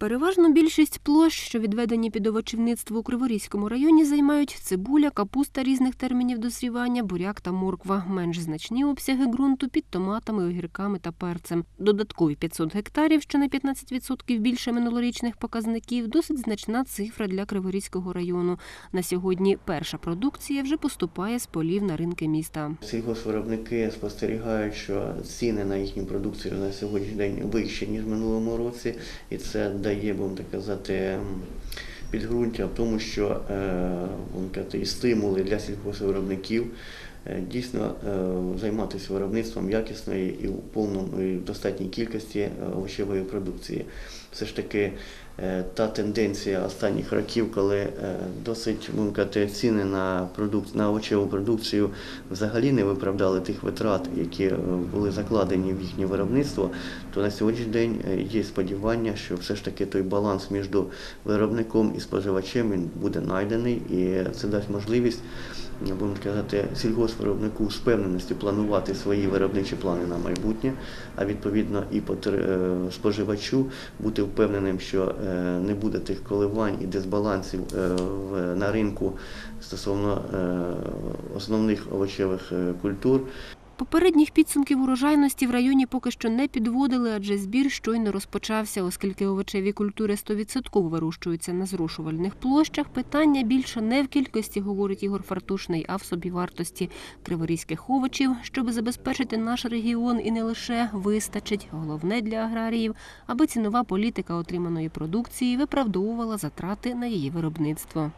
Переважно більшість площ, що відведені під овочівництво у Криворізькому районі, займають цибуля, капуста різних термінів дозрівання, буряк та морква. Менш значні обсяги ґрунту під томатами, огірками та перцем. Додаткові 500 гектарів, що на 15% більше минулорічних показників, досить значна цифра для Криворізького району. На сьогодні перша продукція вже поступає з полів на ринки міста. Сільгоспвиробники спостерігають, що ціни на їхню продукцію на сьогоднішній день вищі, ніж в минулому році, і це дає, будемо так казати, підґрунтя в тому, що е, будемо і стимули для сільгоспвиробників дійсно е, займатися виробництвом якісної і у повному і в достатній кількості е, овочевої продукції. Все ж таки е, та тенденція останніх років, коли е, досить казати, ціни на продукт на овочеву продукцію взагалі не виправдали тих витрат, які е, були закладені в їхнє виробництво, то на сьогоднішній день е, є сподівання, що все ж таки той баланс між виробником і споживачем він буде знайдений, і це дасть можливість. Будемо казати, сільгоспвиробнику з певненості планувати свої виробничі плани на майбутнє, а відповідно і е, споживачу бути впевненим, що е, не буде тих коливань і дисбалансів е, на ринку стосовно основних овочевих культур. Попередніх підсумків урожайності в районі поки що не підводили, адже збір щойно розпочався, оскільки овочеві культури 100% вирощуються на зрошувальних площах. Питання більше не в кількості, говорить Ігор Фартушний, а в собівартості криворізьких овочів, щоб забезпечити наш регіон і не лише вистачить. Головне для аграріїв, аби цінова політика отриманої продукції виправдовувала затрати на її виробництво.